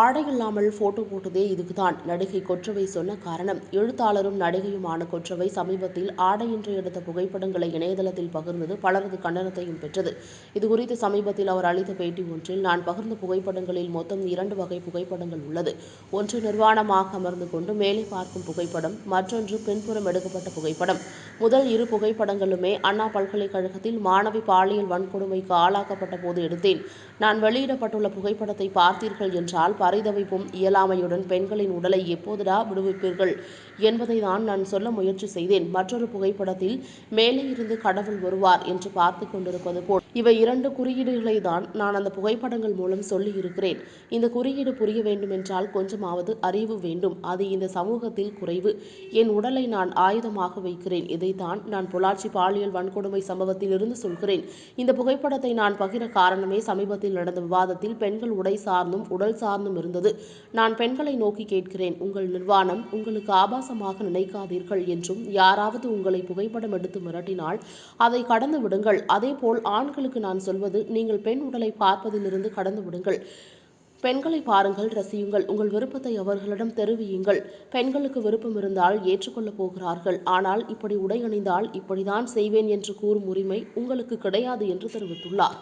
ஆடை இல்லாமல் போட்டோ போட்டதே இதுக்குதான். நடிகை கொற்றவை சொன்ன காரணம் எழுத்தாளரும் நடிகையுமான கொற்றவை சமீபத்தில் ஆடையின்றி எடுத்த புகைப்படங்களை இணையதளத்தில் பகிர்ந்தது பலரது கண்டனத்தையும் பெற்றது. இதுகுறித்து சமீபத்தில் அவர் அளித்த பேட்டி ஒன்றில் நான் பகிர்ந்த புகைப்படங்களில் மொத்தம் இரண்டு வகை புகைப்படங்கள் உள்ளது. ஒன்று நிர்வாணமாக அமர்ந்து கொண்டு மேலே பார்க்கும் புகைப்படம் மற்றொன்று பின்புறம் எடுக்கப்பட்ட புகைப்படம். முதல் இரு புகைப்படங்களுமே அண்ணா பல்கலைக்கழகத்தில் மாணவி பாலியல் வன்கொடுமைக்கு ஆளாக்கப்பட்ட போது எடுத்தேன். நான் வெளியிடப்பட்டுள்ள புகைப்படத்தை பார்த்தீர்கள் என்றால் பரிதவிப்பும் இயலாமையுடன் பெண்களின் உடலை எப்போதுடா விடுவிப்பீர்கள் என்பதை தான் நான் சொல்ல முயற்சி செய்தேன். மற்றொரு புகைப்படத்தில் மேலே இருந்து கடவுள் வருவார் என்று பார்த்து கொண்டிருப்பது போல். இவை இரண்டு குறியீடுகளை தான் நான் அந்த புகைப்படங்கள் மூலம் சொல்லி இருக்கிறேன் இந்த குறியீடு புரிய வேண்டுமென்றால் கொஞ்சமாவது அறிவு வேண்டும். அது இந்த சமூகத்தில் குறைவு. என் உடலை நான் ஆயுதமாக வைக்கிறேன். இதைத்தான் நான் பொள்ளாச்சி பாலியல் வன்கொடுமை சம்பவத்தில் இருந்து சொல்கிறேன். இந்த புகைப்படத்தை நான் பகிர காரணமே சமீபத்தில் நடந்த விவாதத்தில் பெண்கள் உடை சார்ந்தும் உடல் சார்ந்தும் இருந்தது. நான் பெண்களை நோக்கி கேட்கிறேன். உங்கள் நிர்வாணம் உங்களுக்கு ஆபாசமாக நினைக்காதீர்கள் என்றும் யாராவது உங்களை புகைப்படம் எடுத்து மிரட்டினால் அதை கடந்து விடுங்கள். அதேபோல் ஆண்களுக்கு நான் சொல்வது நீங்கள் பெண் உடலை பார்ப்பதிலிருந்து கடந்து விடுங்கள். பெண்களை பாருங்கள் ரசியுங்கள். உங்கள் விருப்பத்தை அவர்களிடம் தெரிவியுங்கள். பெண்களுக்கு விருப்பம் இருந்தால் ஏற்றுக்கொள்ளப் போகிறார்கள். ஆனால் இப்படி உடை அணிந்தால் இப்படிதான் செய்வேன் என்று கூறும் உரிமை உங்களுக்கு கிடையாது என்று தெரிவித்துள்ளார்.